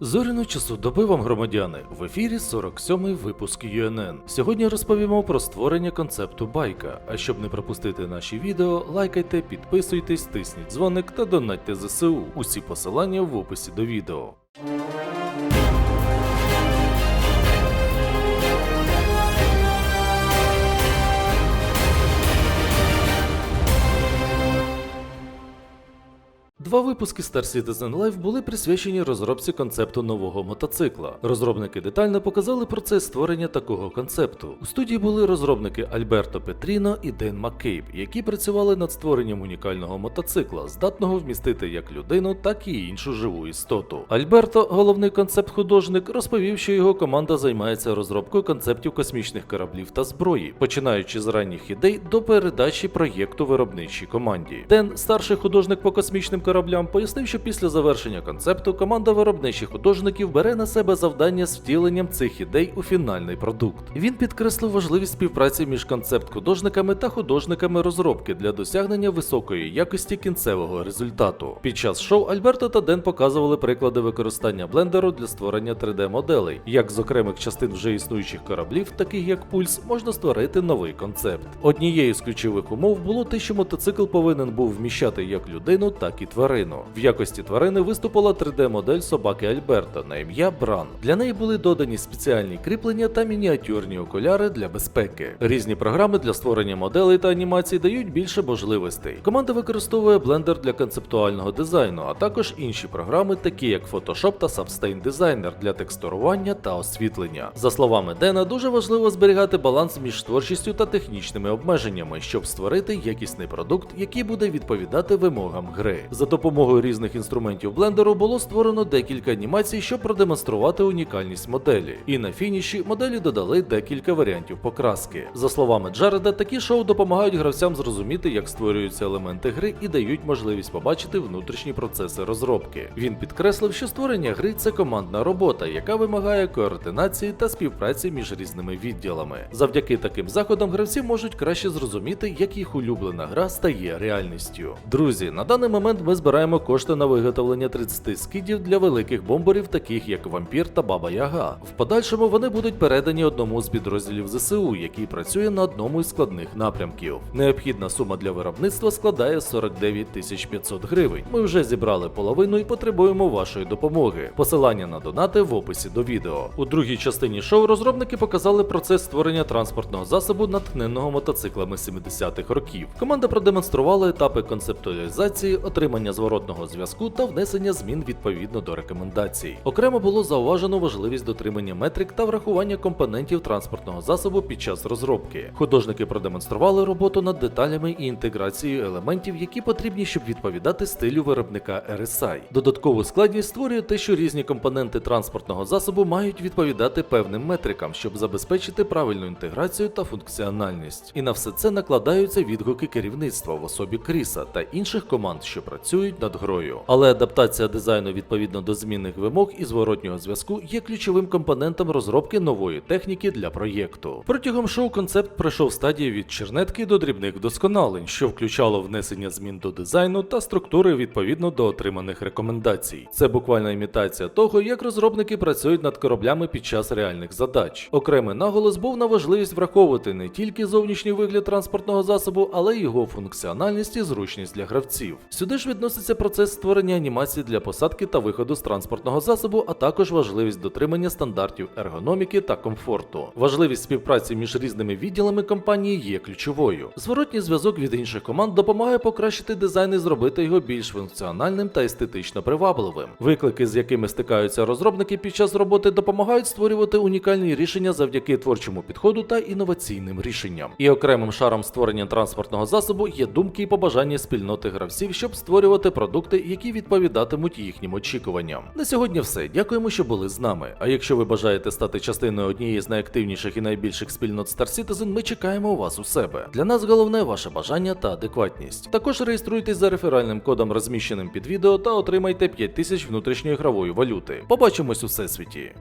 Зоряну часу доби вам, громадяни, в ефірі 47-й випуск ЮНН. Сьогодні розповімо про створення концепту байка. А щоб не пропустити наші відео, лайкайте, підписуйтесь, тисніть дзвоник та донатьте ЗСУ. Усі посилання в описі до відео. Два випуски Star Citizen Live були присвячені розробці концепту нового мотоцикла. Розробники детально показали процес створення такого концепту. У студії були розробники Альберто Петріно і Ден Маккейб, які працювали над створенням унікального мотоцикла, здатного вмістити як людину, так і іншу живу істоту. Альберто, головний концепт-художник, розповів, що його команда займається розробкою концептів космічних кораблів та зброї, починаючи з ранніх ідей до передачі проєкту виробничій команді. Ден, старший художник по космічним кораблям, пояснив, що після завершення концепту команда виробничих художників бере на себе завдання з втіленням цих ідей у фінальний продукт. Він підкреслив важливість співпраці між концепт-художниками та художниками розробки для досягнення високої якості кінцевого результату. Під час шоу Альберто та Ден показували приклади використання блендеру для створення 3D-моделей, як з окремих частин вже існуючих кораблів, таких як пульс, можна створити новий концепт. Однією з ключових умов було те, що мотоцикл повинен був вміщати як людину, так і тварину. В якості тварини виступила 3D-модель собаки Альберта на ім'я Бран. Для неї були додані спеціальні кріплення та мініатюрні окуляри для безпеки. Різні програми для створення моделей та анімацій дають більше можливостей. Команда використовує блендер для концептуального дизайну, а також інші програми, такі як Photoshop та Substain Designer для текстурування та освітлення. За словами Дена, дуже важливо зберігати баланс між творчістю та технічними обмеженнями, щоб створити якісний продукт, який буде відповідати вимогам гри. За допомогою різних інструментів блендеру було створено декілька анімацій, щоб продемонструвати унікальність моделі. І на фініші моделі додали декілька варіантів покраски. За словами Джареда, такі шоу допомагають гравцям зрозуміти, як створюються елементи гри і дають можливість побачити внутрішні процеси розробки. Він підкреслив, що створення гри це командна робота, яка вимагає координації та співпраці між різними відділами. Завдяки таким заходам гравці можуть краще зрозуміти, як їх улюблена гра стає реальністю. Друзі, на даний момент ми збираємо кошти на виготовлення 30 скидів для великих бомберів, таких як Вампір та Баба Яга. В подальшому вони будуть передані одному з підрозділів ЗСУ, який працює на одному із складних напрямків. Необхідна сума для виробництва складає 49 тисяч 500 гривень. Ми вже зібрали половину і потребуємо вашої допомоги. Посилання на донати в описі до відео. У другій частині шоу розробники показали процес створення транспортного засобу натхненого мотоциклами 70-х років. Команда продемонструвала етапи концептуалізації, отримання зворотного зв'язку та внесення змін відповідно до рекомендацій. Окремо було зауважено важливість дотримання метрик та врахування компонентів транспортного засобу під час розробки. Художники продемонстрували роботу над деталями і інтеграцією елементів, які потрібні, щоб відповідати стилю виробника RSI. Додаткову складність створює те, що різні компоненти транспортного засобу мають відповідати певним метрикам, щоб забезпечити правильну інтеграцію та функціональність. І на все це накладаються відгуки керівництва в особі Кріса та інших команд, що працюють над грою. Але адаптація дизайну відповідно до змінних вимог і зворотнього зв'язку є ключовим компонентом розробки нової техніки для проєкту. Протягом шоу концепт пройшов стадії від чернетки до дрібних вдосконалень, що включало внесення змін до дизайну та структури відповідно до отриманих рекомендацій. Це буквальна імітація того, як розробники працюють над кораблями під час реальних задач. Окремий наголос був на важливість враховувати не тільки зовнішній вигляд транспортного засобу, але й його функціональність і зручність для гравців. Сюди ж відноситься процес створення анімацій для посадки та виходу з транспортного засобу, а також важливість дотримання стандартів ергономіки та комфорту. Важливість співпраці між різними відділами компанії є ключовою. Зворотній зв'язок від інших команд допомагає покращити дизайн і зробити його більш функціональним та естетично привабливим. Виклики, з якими стикаються розробники під час роботи, допомагають створювати унікальні рішення завдяки творчому підходу та інноваційним рішенням. І окремим шаром створення транспортного засобу є думки і побажання спільноти гравців, щоб створювати продукти, які відповідатимуть їхнім очікуванням. На сьогодні все. Дякуємо, що були з нами. А якщо ви бажаєте стати частиною однієї з найактивніших і найбільших спільнот Star Citizen, ми чекаємо вас у себе. Для нас головне ваше бажання та адекватність. Також реєструйтесь за реферальним кодом, розміщеним під відео, та отримайте 5000 внутрішньої гравої валюти. Побачимось у всесвіті.